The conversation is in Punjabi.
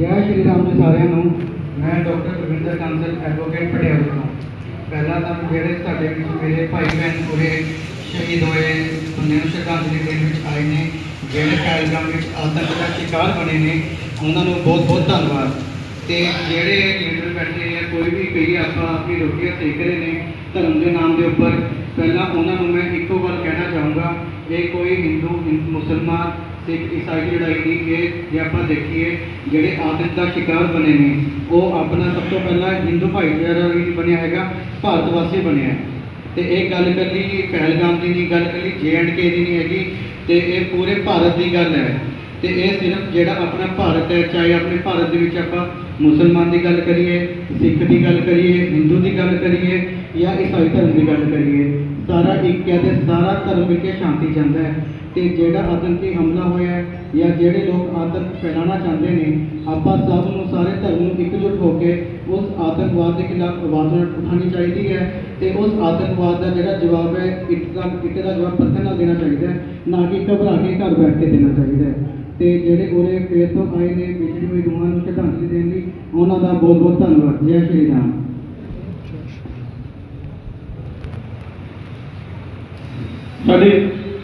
ਜੈ ਸ਼੍ਰੀ ਰਾਮ ਜੀ ਸਾਰਿਆਂ ਨੂੰ। ਮੈਂ ਡਾਕਟਰ ਰਵਿੰਦਰ ਕਾਂਸਲ ਐਡਵੋਕੇਟ ਪਟਿਆਲਾ ਤੋਂ। ਪਹਿਲਾਂ ਤਾਂ ਜਿਹੜੇ ਸਾਡੇ ਵਿੱਚ ਮੇਰੇ ਭਾਈ ਭੈਣ ਪੂਰੇ ਸ਼ਹੀਦ ਹੋਏ ਉਹਨਾਂ ਨੂੰ ਸ਼ਰਧਾਂਜਲੀ ਦੇਣ ਵਿੱਚ ਆਏ ਨੇ, ਜਿਹੜੇ ਪਹਿਲਗਾਮ ਵਿੱਚ ਆਤੰਕ ਦਾ ਸ਼ਿਕਾਰ ਬਣੇ ਨੇ, ਉਹਨਾਂ ਨੂੰ ਬਹੁਤ ਬਹੁਤ ਧੰਨਵਾਦ। ਤੇ ਜਿਹੜੇ ਲੀਡਰ ਬੈਠੇ ਨੇ, ਕੋਈ ਵੀ ਕਈ ਆਪਾਂ ਆਪਣੀ ਰੋਟੀਆਂ ਸੇਕ ਰਹੇ ਨੇ, ਧਰਮ ਦੇ ਨਾਮ ਦੇ ਉੱਪਰ, ਪਹਿਲਾਂ ਉਹਨਾਂ ਨੂੰ ਮੈਂ ਇੱਕੋ ਗੱਲ ਕਹਿਣਾ ਚਾਹੂੰਗਾ ਇਹ ਕੋਈ ਹਿੰਦੂ ਹਿੰਦ- ਮੁਸਲਮਾਨ ਸਿੱਖ ਈਸਾਈ ਦੀ ਲੜਾਈ ਨਹੀਂ ਇਹ ਜੇ ਆਪਾਂ ਦੇਖੀਏ ਜਿਹੜੇ ਆਤੰਕ ਦਾ ਸ਼ਿਕਾਰ ਬਣੇ ਨੇ, ਉਹ ਆਪਣਾ ਸਭ ਤੋਂ ਪਹਿਲਾਂ ਹਿੰਦੂ ਭਾਈਚਾਰਾ ਵੀ ਬਣਿਆ ਹੈਗਾ, ਭਾਰਤ ਵਾਸੀ ਬਣਿਆ ਹੈ। ਤੇ ਇਹ ਗੱਲ ਕੱਲੀ ਪਹਿਲਗਾਮ ਦੀ ਨਹੀਂ, ਗੱਲ ਕੱਲੀ ਜੇ ਐਂਡ ਕੇ ਦੀ ਨਹੀਂ ਹੈਗੀ, ਤੇ ਇਹ ਪੂਰੇ ਭਾਰਤ ਦੀ ਗੱਲ ਹੈ ਤੇ ਇਹ ਸਿਰਫ ਜਿਹੜਾ ਆਪਣਾ ਭਾਰਤ ਹੈ, ਚਾਹੇ ਆਪਣੇ ਭਾਰਤ ਦੇ ਵਿੱਚ ਆਪਾਂ ਮੁਸਲਮਾਨ ਦੀ ਗੱਲ ਕਰੀਏ, ਸਿੱਖ ਦੀ ਗੱਲ ਕਰੀਏ, ਹਿੰਦੂ ਦੀ ਗੱਲ ਕਰੀਏ ਜਾਂ ਈਸਾਈ ਧਰਮ ਦੀ ਗੱਲ ਕਰੀਏ ਸਾਰਾ ਇੱਕ ਹੈ ਤੇ ਸਾਰਾ ਧਰਮ ਮਿਲ ਸ਼ਾਂਤੀ ਜਾਂਦਾ ਹੈ। ਤੇ ਜਿਹੜਾ ਆਤੰਕੀ ਹਮਲਾ ਹੋਇਆ ਹੈ ਜਾਂ ਜਿਹੜੇ ਲੋਕ ਆਤੰਕ ਫੈਲਾਉਣਾ ਚਾਹੁੰਦੇ ਨੇ, ਆਪਾਂ ਸਭ ਨੂੰ ਸਾਰੇ ਧਰਮ ਨੂੰ ਇਕਜੁੱਟ ਹੋ ਕੇ ਉਸ ਆਤੰਕਵਾਦ ਦੇ ਖਿਲਾਫ ਆਵਾਜ਼ ਉਠਾਉਣੀ ਚਾਹੀਦੀ ਹੈ ਤੇ ਉਸ ਆਤੰਕਵਾਦ ਦਾ ਜਿਹੜਾ ਜਵਾਬ ਹੈ ਇੱਟ ਦਾ ਇੱਟ ਦਾ ਜਵਾਬ ਪੱਥਰ ਨਾਲ ਦੇਣਾ ਚਾਹੀਦਾ ਹੈ, ਨਾ ਕਿ ਘਬਰਾ ਕੇ ਘਰ ਬੈਠ ਕੇ ਦੇਣਾ ਚਾਹੀਦਾ ਹੈ। ਤੇ ਜਿਹੜੇ ਉਰੇ ਫੇਰ ਤੋਂ ਆਏ ਨੇ ਵਿਛੜੀ ਹੋਈ ਰੂਹਾਂ ਨੂੰ ਸ਼ਰਧਾਂਜਲੀ ਦੇਣ ਲਈ, ਉਹਨਾਂ ਦਾ ਬਹੁਤ ਬਹੁਤ ਧੰਨਵਾਦ। ਜੈ ਸ਼੍ਰੀ ਰਾਮ। ਸਾਡੇ